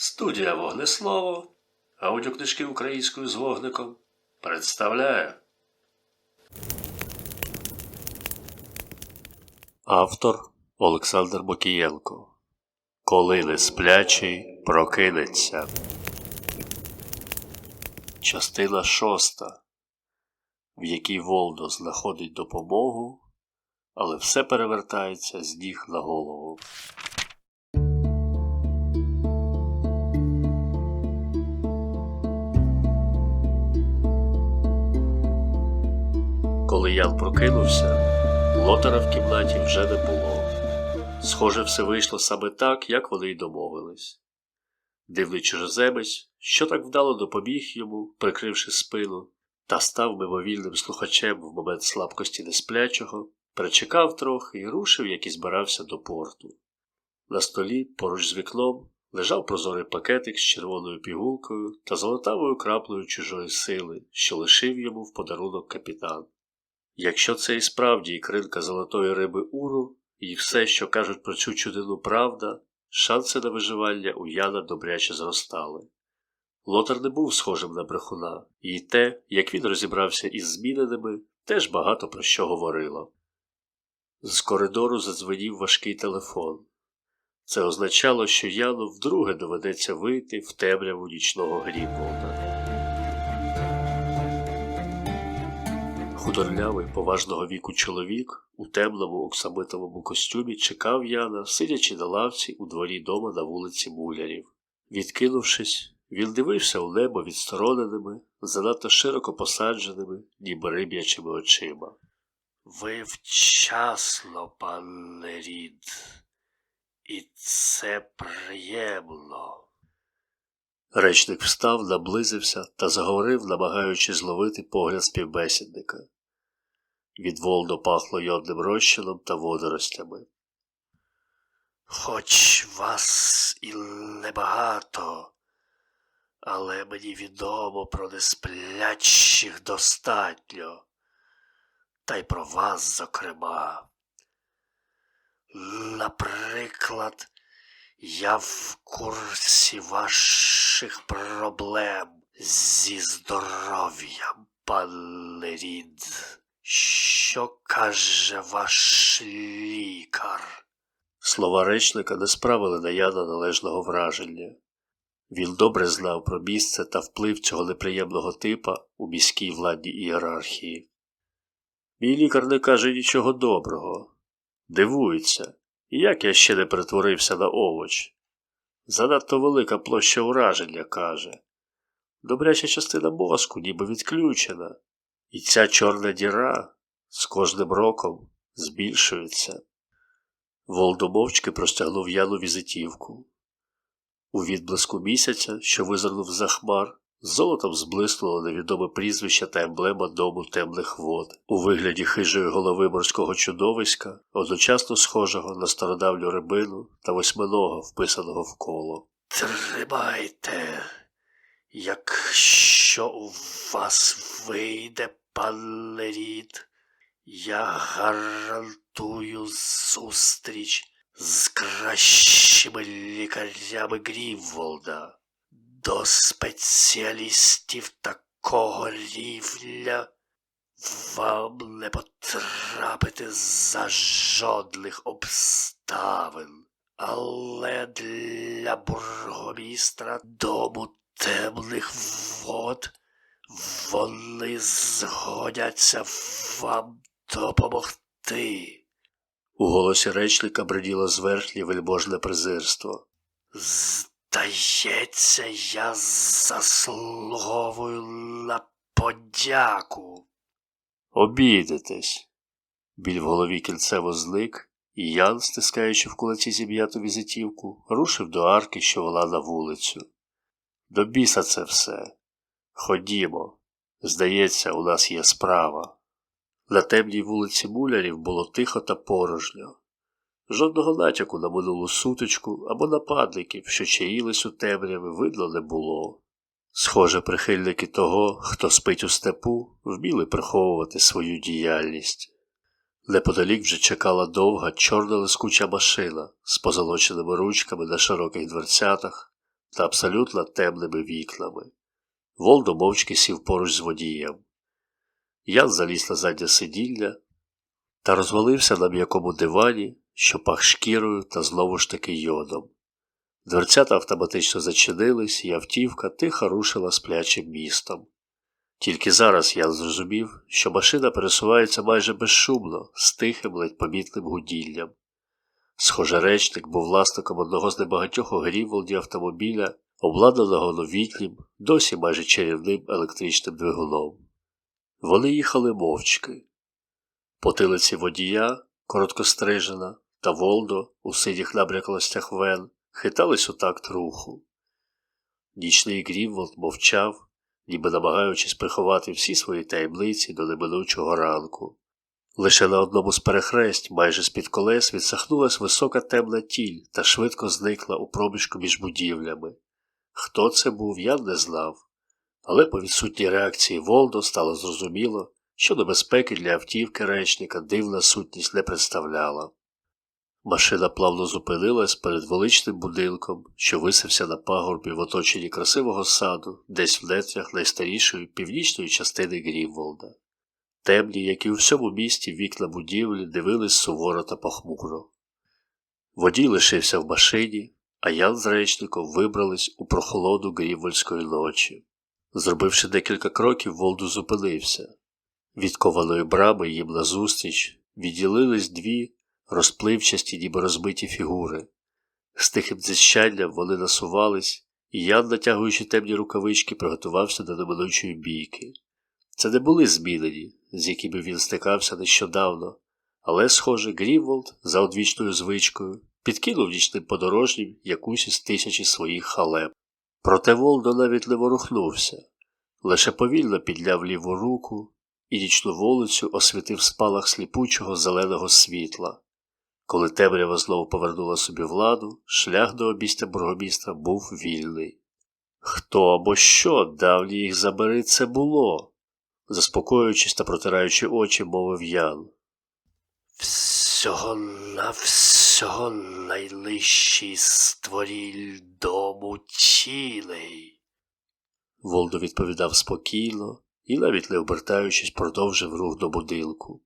Студія Вогнеслово, аудіокнижки українською з вогником представляє. Автор Олександр Бокієнко. Коли не сплячий прокинеться. Частина шоста, в якій Волдо знаходить допомогу, але все перевертається з ніг на голову. Коли Ян прокинувся, лотера в кімнаті вже не було. Схоже, все вийшло саме так, як вони й домовились. Дивний чужоземець, що так вдало допоміг йому, прикривши спину, та став мимовільним слухачем в момент слабкості несплячого, перечекав трохи і рушив, як і збирався до порту. На столі, поруч з вікном, лежав прозорий пакетик з червоною пігулкою та золотавою краплею чужої сили, що лишив йому в подарунок капітан. Якщо це і справді ікринка золотої риби Уру, і все, що кажуть про цю чудину правда, шанси на виживання у Яна добряче зростали. Лотар не був схожим на брехуна, і те, як він розібрався із зміненими, теж багато про що говорило. З коридору задзвенів важкий телефон. Це означало, що Яну вдруге доведеться вийти в темряву нічного Грінволда. Худорлявий поважного віку чоловік у темному оксамитовому костюмі чекав Яна, сидячи на лавці у дворі дома на вулиці Мулярів. Відкинувшись, він дивився у небо відстороненими, занадто широко посадженими, ніби риб'ячими очима. Ви вчасно, пане Рід, і це приємно. Речник встав, наблизився та заговорив, намагаючись зловити погляд співбесідника. Від Волдо пахло йодним розчином та водоростями. Хоч вас і небагато, але мені відомо про несплячих достатньо, та й про вас, зокрема. Наприклад, я в курсі ваших проблем зі здоров'ям, пане Рід. Що каже ваш лікар? Слова речника не справили на Яна належного враження. Він добре знав про місце та вплив цього неприємного типа у міській владній ієрархії. Мій лікар не каже нічого доброго. Дивується, як я ще не перетворився на овоч. Занадто велика площа ураження, каже. Добряча частина мозку ніби відключена, і ця чорна діра з кожним роком збільшується. Волдо мовчки простягнув Яну візитівку. У відблиску місяця, що визирнув за хмар, золотом зблиснуло невідоме прізвище та емблема дому темних вод у вигляді хижої голови морського чудовиська, одночасно схожого на стародавню рибину та восьминого, вписаного в коло. Тримайте, якщо у вас вийде, пане я гарантую зустріч з кращими лікарями Гріволда. До спеціалістів такого рівня вам не потрапити за жодних обставин. Але для бургомістра дому темних вод вони згодяться вам допомогти. У голосі речника бреділо зверхнє вельможне презирство. Здається, я заслуговую на подяку. Обійдетесь. Біль в голові кільцево зник, і Ян, стискаючи в кулаці зім'яту візитівку, рушив до арки, що вела на вулицю. До біса це все. Ходімо. Здається, у нас є справа. На темній вулиці мулярів було тихо та порожньо. Жодного натяку на минулу сутичку або нападників, що чаїлись у темряві, видно не було. Схоже, прихильники того, хто спить у степу, вміли приховувати свою діяльність. Неподалік вже чекала довга чорна лискуча машина з позолоченими ручками на широких дверцятах, та абсолютно темними вікнами. Волдо мовчки сів поруч з водієм. Ян заліз на заднє сидіння та розвалився на м'якому дивані, що пах шкірою та знову ж таки йодом. Дверцята автоматично зачинились, і автівка тихо рушила сплячим містом. Тільки зараз я зрозумів, що машина пересувається майже безшумно, з тихим ледь помітним гудінням. Схоже, речник був власником одного з небагатьох у автомобіля, обладнаного новітнім, досі майже чарівним електричним двигуном. Вони їхали мовчки. Потилиці водія, короткострижена, та Волдо у синіх набряклостях вен хитались у такт руху. Нічний Гріволд мовчав, ніби намагаючись приховати всі свої таємниці до неминучого ранку. Лише на одному з перехресть, майже з-під колес, відсахнулась висока темна тінь та швидко зникла у проміжку між будівлями. Хто це був, я не знав, але по відсутній реакції Волдо стало зрозуміло, що небезпеки для автівки речника дивна сутність не представляла. Машина плавно зупинилась перед величним будинком, що висився на пагорбі в оточенні красивого саду, десь в нетрях найстарішої північної частини Гріволда. Темні, як і у всьому місті, вікна будівлі дивились суворо та похмуро. Водій лишився в машині, а Ян з речником вибрались у прохолоду Грівольської ночі. Зробивши декілька кроків, Волду зупинився. Від кованої брами їм назустріч відділились дві розпливчасті, ніби розбиті фігури. З тихим дзищанням вони насувались, і Ян, натягуючи темні рукавички, приготувався до неминучої бійки. Це не були змінені, з якими він стикався нещодавно, але, схоже, Гріволд, за одвічною звичкою, підкинув нічним подорожнім якусь із тисячі своїх халеп. Проте Волдо навіть не ворухнувся, лише повільно підняв ліву руку і нічну вулицю освітив спалах сліпучого зеленого світла. Коли темрява знову повернула собі владу, шлях до обістя бургомістра був вільний. Хто або що давні їх забери це було? Заспокоюючись та протираючи очі, мовив Ян. Всього на всього найлищий створіль дому цілий. Волдо відповідав спокійно і, навіть не обертаючись, продовжив рух до будинку.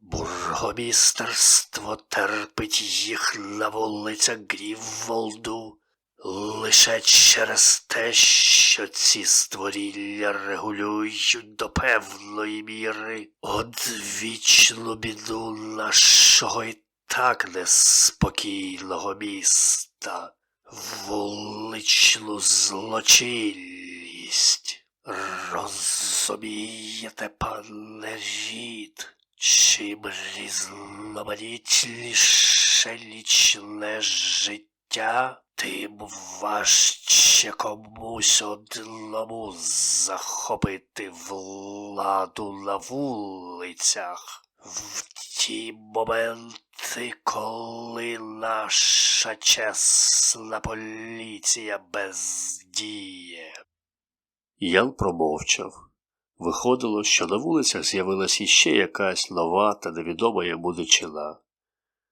Бургомістерство терпить їх на вулицях Грівволду лише через те, що ці створілля регулюють до певної міри одвічну біду нашого і так неспокійного міста, вуличну злочинність. Розумієте, пане жід, чим різноманітніше лічне життя, тим важче комусь одному захопити владу на вулицях. В ті моменти, коли наша чесна поліція бездіє. Ян промовчав. Виходило, що на вулицях з'явилася іще якась нова та невідома йому дичина.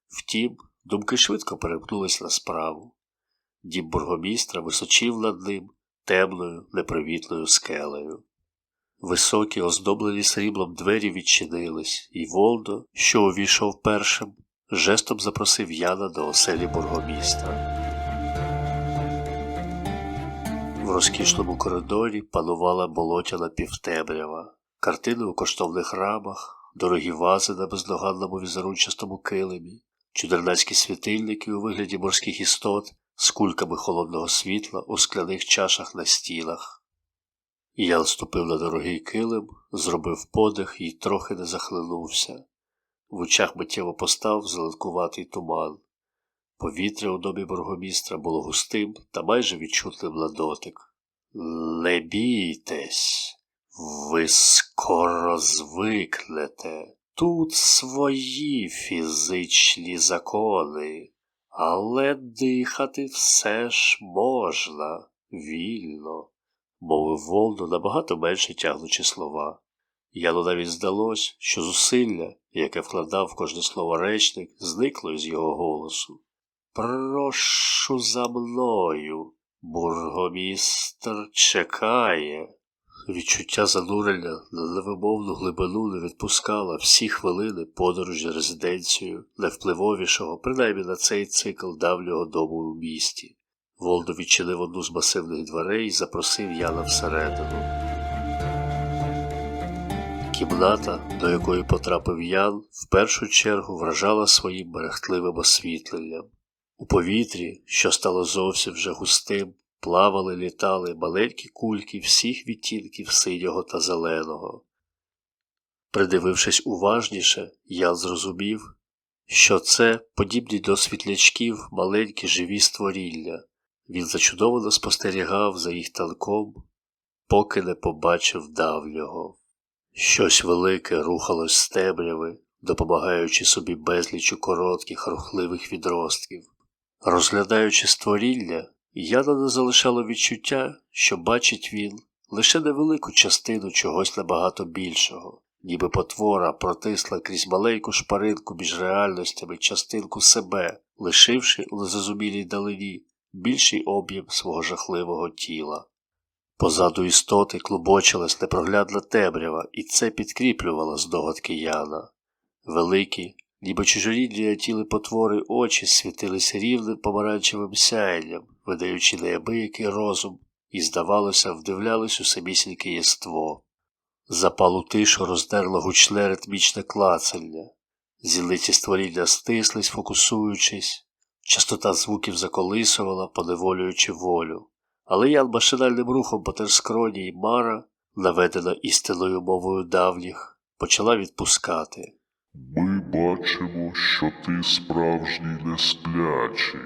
Втім, думки швидко перемкнулись на справу. Дім бургомістра височив над ним темною, непривітною скелею. Високі, оздоблені сріблом двері відчинились, і Волдо, що увійшов першим, жестом запросив Яна до оселі бургомістра. В розкішному коридорі панувала болотяна півтемрява, картини у коштовних рамах, дорогі вази на бездоганному візерунчастому килимі, чудернацькі світильники у вигляді морських істот з кульками холодного світла у скляних чашах на стінах. Я ступив на дорогий килим, зробив подих і трохи не захлинувся. В очах миттєво постав зеленкуватий туман. Повітря у домі бургомістра було густим та майже відчутним на дотик. Не бійтесь, ви скоро звикнете. Тут свої фізичні закони, але дихати все ж можна вільно, мовив Волдо набагато менше тягнучи слова. Яну навіть здалось, що зусилля, яке вкладав в кожне слово речник, зникло з його голосу. Прошу за мною. Бургомістр чекає. Відчуття занурення на невимовну глибину не відпускало всі хвилини подорожі резиденцією найвпливовішого, принаймні на цей цикл давнього дому у місті. Волдо відчинив одну з масивних дверей і запросив Яна всередину. Кімната, до якої потрапив Ян, в першу чергу вражала своїм мерехтливим освітленням. У повітрі, що стало зовсім вже густим, плавали, літали маленькі кульки всіх відтінків синього та зеленого. Придивившись уважніше, Ян зрозумів, що це, подібні до світлячків, маленькі живі створіння. Він зачудовано спостерігав за їх танком, поки не побачив давнього. Щось велике рухалось з темряви, допомагаючи собі безлічу коротких рухливих відростків. Розглядаючи створіння, Яна не залишало відчуття, що бачить він лише невелику частину чогось набагато більшого, ніби потвора протисла крізь маленьку шпаринку між реальностями частинку себе, лишивши у незрозумілій далині більший об'єм свого жахливого тіла. Позаду істоти клубочилась непроглядна темрява, і це підкріплювало здогадки Яна. Великі, ніби чужорідні тіли потвори очі світилися рівним помаранчевим сяєнням, видаючи неабиякий розум, і, здавалося, вдивлялись у самісіньке єство. Запалу тишу роздерло гучне ритмічне клацання. Зілиці створіння стислись, фокусуючись, частота звуків заколисувала, поневолюючи волю. Але Ян машинальним рухом по терскроні і Мара, наведена істинною мовою давніх, почала відпускати. Ми бачимо, що ти справжній несплячий,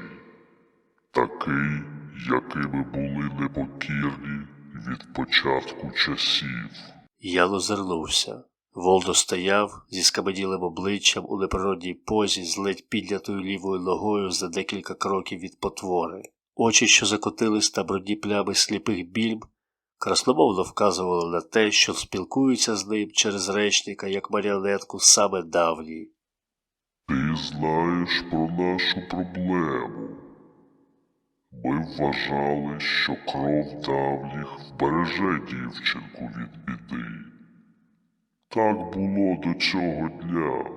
такий, якими були непокірні від початку часів. Ян озирнувся. Волдо стояв зі скам'янілим обличчям у неприродній позі з ледь піднятою лівою ногою за декілька кроків від потвори. Очі, що закотились та брудні плями сліпих більм, красномовно вказували на те, що спілкуються з ним через речника як маріонетку саме давній. Ти знаєш про нашу проблему. Ми вважали, що кров давніх вбереже дівчинку від біди. Так було до цього дня.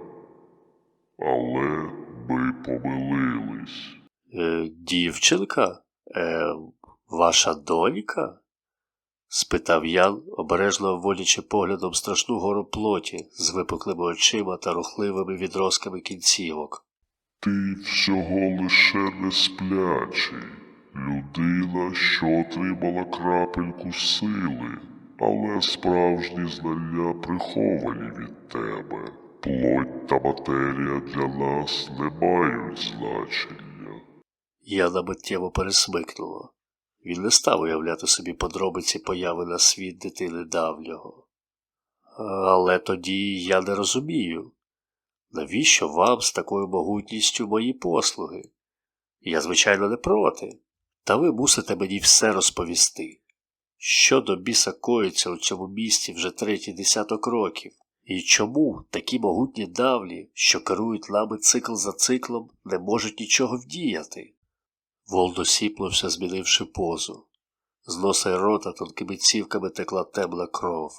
Але ми помилились. Е, дівчинка? Е, ваша донька? спитав Ян, обережно вводячи поглядом страшну гору плоті з випуклими очима та рухливими відростками кінцівок. Ти всього лише несплячий, людина, що отримала крапельку сили, але справжні знання приховані від тебе. Плоть та матерія для нас не мають значення. Яна миттєво пересмикнула. Він не став уявляти собі подробиці появи на світ дитини давнього. Але тоді я не розумію, навіщо вам з такою могутністю мої послуги? Я, звичайно, не проти, та ви мусите мені все розповісти. Що до біса коїться у цьому місті вже третій десяток років, і чому такі могутні давні, що керують нами цикл за циклом, не можуть нічого вдіяти? Волдо сіпнувся, змінивши позу. З носа й рота тонкими цівками текла темна кров.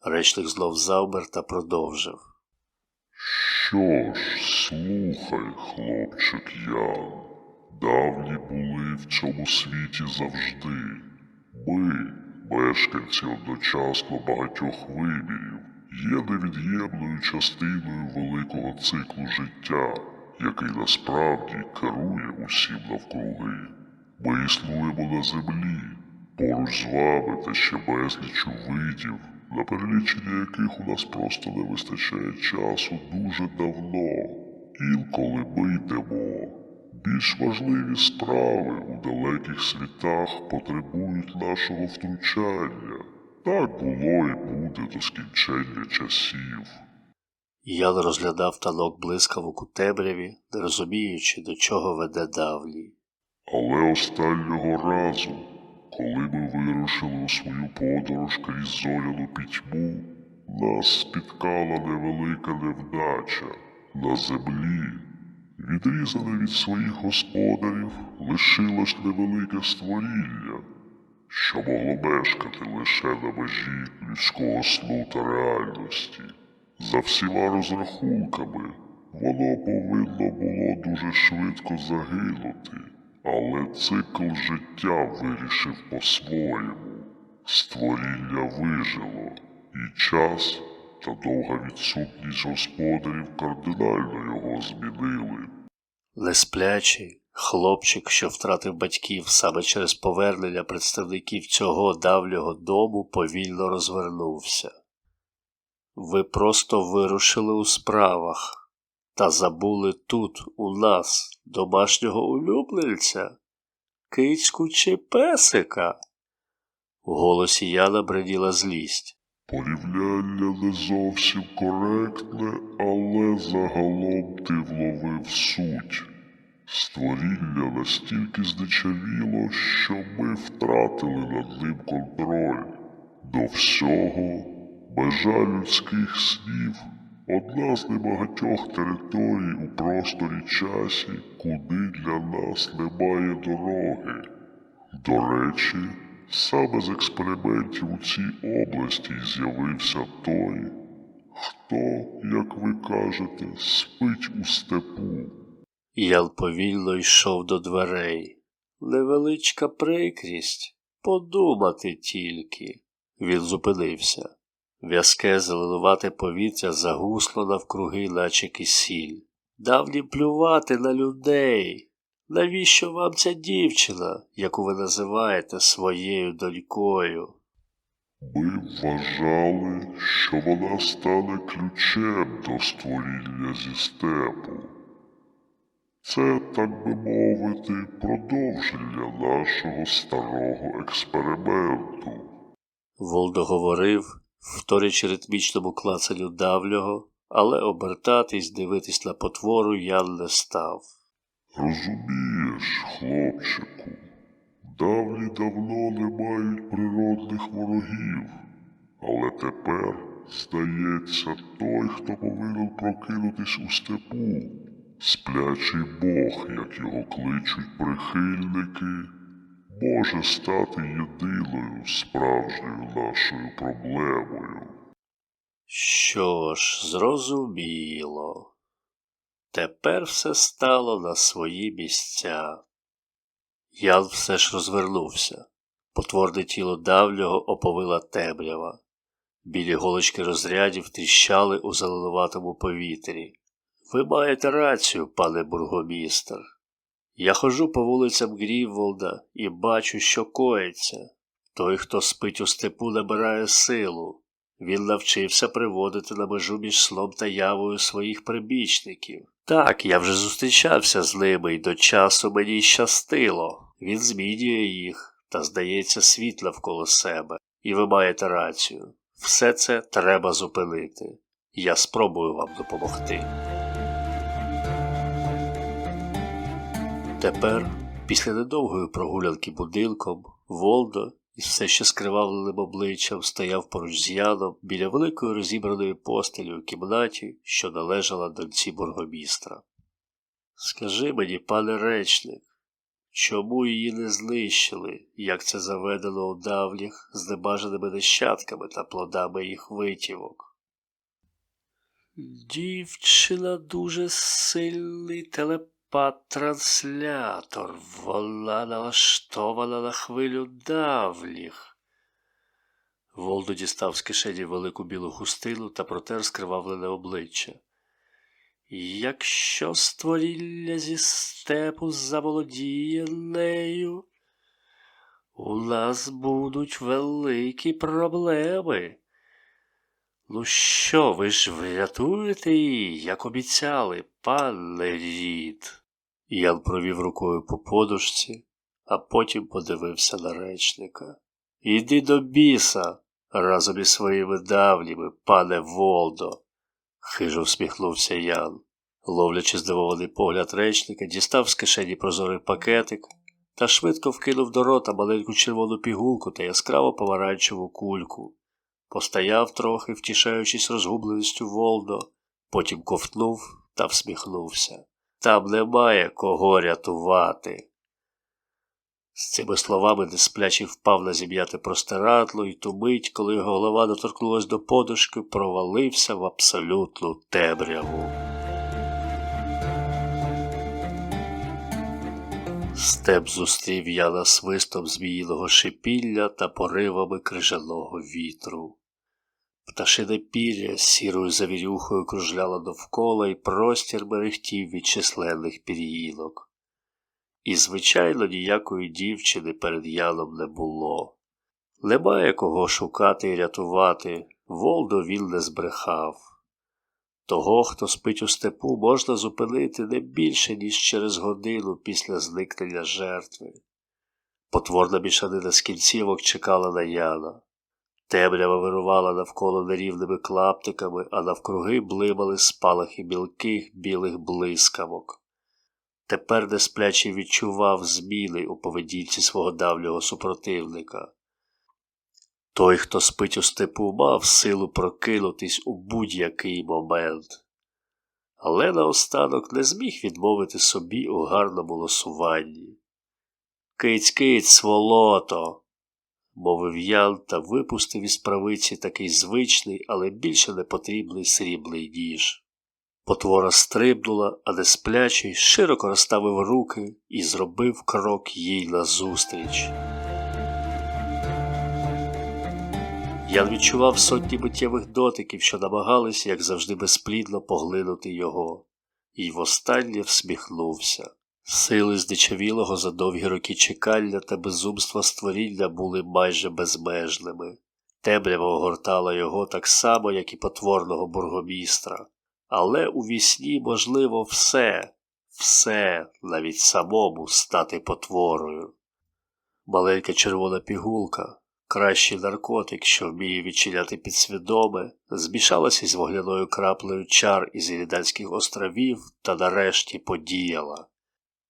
Речник знов завмер та продовжив. Що ж, слухай, хлопчик Ян, давні були в цьому світі завжди. Ми, мешканці одночасно багатьох вимірів, є невід'ємною частиною великого циклу життя, який насправді керує усім навкруги. Ми існуємо на землі, поруч з вами та ще безлічу видів, на перелічення яких у нас просто не вистачає часу дуже давно. Інколи ми йдемо. Більш важливі справи у далеких світах потребують нашого втручання. Так було і буде до скінчення часів. Ян розглядав танок блискавок у темряві, не розуміючи, до чого веде давній. Але останнього разу, коли ми вирушили у свою подорож крізь зоряну пітьму, нас спіткала невелика невдача. На землі Відрізане від своїх господарів лишилось невелике створіння, що могло мешкати лише на межі людського сну та реальності. За всіма розрахунками, воно повинно було дуже швидко загинути, але цикл життя вирішив по-своєму. Створіння вижило, і час та довга відсутність господарів кардинально його змінили. Несплячий хлопчик, що втратив батьків саме через повернення представників цього давнього дому, повільно розвернувся. Ви просто вирушили у справах та забули тут, у нас, домашнього улюбленця, кицьку чи песика. У голосі Яна бреділа злість. Порівняння не зовсім коректне, але загалом ти вловив суть. Створіння настільки здичавіло, що ми втратили над ним контроль. До всього, межа людських снів одна з небагатьох територій у просторі часі, куди для нас немає дороги. До речі, саме з експериментів у цій області з'явився той, хто, як ви кажете, спить у степу. Ян повільно йшов до дверей. Невеличка прикрість. Подумати тільки. Він зупинився. В'язке зеленувате повітря загусло навкруги, наче кисіль. Давні плювати на людей. Навіщо вам ця дівчина, яку ви називаєте своєю донькою? Ми вважали, що вона стане ключем до створіння зі степу. Це, так би мовити, продовження нашого старого експерименту. Волдо говорив, вторячи ритмічному клацанню давнього, але обертатись, дивитись на потвору Ян не став. Розумієш, хлопчику, давні давно не мають природних ворогів, але тепер, здається, той, хто повинен прокинутись у степу, сплячий Бог, як його кличуть прихильники, може стати єдиною справжньою нашою проблемою. Що ж, зрозуміло. Тепер все стало на свої місця. Ян все ж розвернувся. Потворне тіло давнього оповила темрява. Білі голочки розрядів тріщали у зеленуватому повітрі. Ви маєте рацію, пане бургомістр. Я ходжу по вулицям Гріволда і бачу, що коїться. Той, хто спить у степу, набирає силу. Він навчився приводити на межу між слом та явою своїх прибічників. Так, я вже зустрічався з ними, і до часу мені щастило. Він змінює їх та, здається, світ навколо себе. І ви маєте рацію. Все це треба зупинити. Я спробую вам допомогти. Тепер, після недовгої прогулянки будинком, Волдо із все ще скривавленим обличчям стояв поруч з Яном біля великої розібраної постелі у кімнаті, що належала доньці бургомістра. Скажи мені, пане речник, чому її не знищили, як це заведено у давніх з небажаними нащадками та плодами їх витівок? Дівчина дуже сильний телепат-транслятор. Вона налаштована на хвилю давніх. Волдо дістав з кишені велику білу хустину та протер скривавлене обличчя. Якщо створіння зі степу заволодіє нею, у нас будуть великі проблеми. Ну що, ви ж врятуєте її, як обіцяли, пане Рід? Ян провів рукою по подушці, а потім подивився на речника. Іди до біса разом із своїми давніми, пане Волдо, хижо всміхнувся Ян. Ловлячи здивований погляд речника, дістав з кишені прозорий пакетик та швидко вкинув до рота маленьку червону пігулку та яскраво помаранчеву кульку. Постояв трохи, втішаючись розгубленістю Волдо, потім ковтнув та всміхнувся. Там немає кого рятувати. З цими словами несплячий впав на зім'яте простирадло і ту мить, коли його голова доторкнулась до подушки, провалився в абсолютну темряву. Степ зустрів Яна свистом зміїного шипілля та поривами крижаного вітру. Пташине пір'я з сірою завірюхою кружляло довкола, і простір мерехтів від численних пір'їнок. І, звичайно, ніякої дівчини перед Яном не було. Немає кого шукати і рятувати, Волдо він не збрехав. Того, хто спить у степу, можна зупинити не більше, ніж через годину після зникнення жертви. Потворна мішанина з кінцівок чекала на Яна. Темрява вирувала навколо нерівними клаптиками, а навкруги блимали спалахи мілких білих блискавок. Тепер несплячий відчував зміни у поведінці свого давнього супротивника. Той, хто спить у степу, мав силу прокинутись у будь-який момент. Але наостанок не зміг відмовити собі у гарному лосуванні. Киць, киць, сволото, мовив Ян та випустив із правиці такий звичний, але більше не потрібний срібний ніж. Потвора стрибнула, а несплячий широко розставив руки і зробив крок їй назустріч. Ян відчував сотні миттєвих дотиків, що намагались, як завжди, безплідно поглинути його, і востаннє всміхнувся. Сили здичавілого за довгі роки чекання та безумства створіння були майже безмежними. Темрява огортала його так само, як і потворного бургомістра. Але у вісні можливо все, все, навіть самому стати потворою. Маленька червона пігулка, кращий наркотик, що вміє відчиняти підсвідоме, змішалася із вогняною краплею чар із Іриданських островів та нарешті подіяла.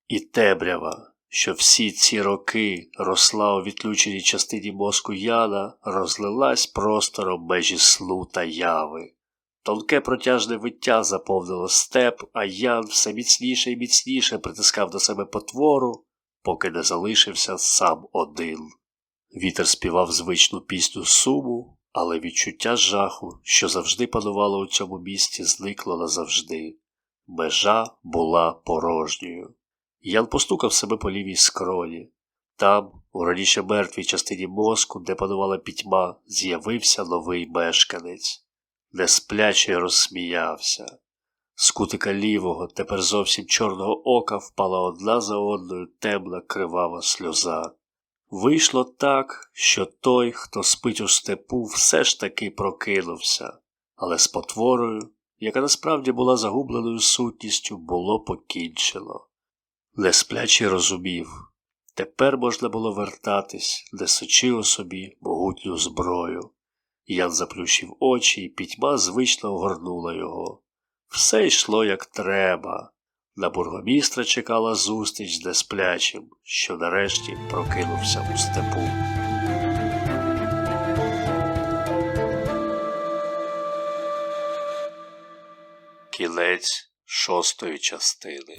І темрява, що всі ці роки росла у відключеній частині мозку Яна, розлилась простором межі сну та яви. Тонке протяжне виття заповнило степ, а Ян все міцніше і міцніше притискав до себе потвору, поки не залишився сам один. Вітер співав звичну пісню суму, але відчуття жаху, що завжди панувало у цьому місті, зникло назавжди. Межа була порожньою. Ян постукав себе по лівій скроні. Там, у раніше мертвій частині мозку, де панувала пітьма, з'явився новий мешканець. Несплячий розсміявся. З кутика лівого, тепер зовсім чорного ока впала одна за одною темна кривава сльоза. Вийшло так, що той, хто спить у степу, все ж таки прокинувся, але з потворою, яка насправді була загубленою сутністю, було покінчено. Несплячий розумів, тепер можна було вертатись, несучи у собі могутню зброю. Ян заплющив очі, і пітьма звично огорнула його. Все йшло як треба. На бургомістра чекала зустріч з несплячим, що нарешті прокинувся у степу. Кінець шостої частини.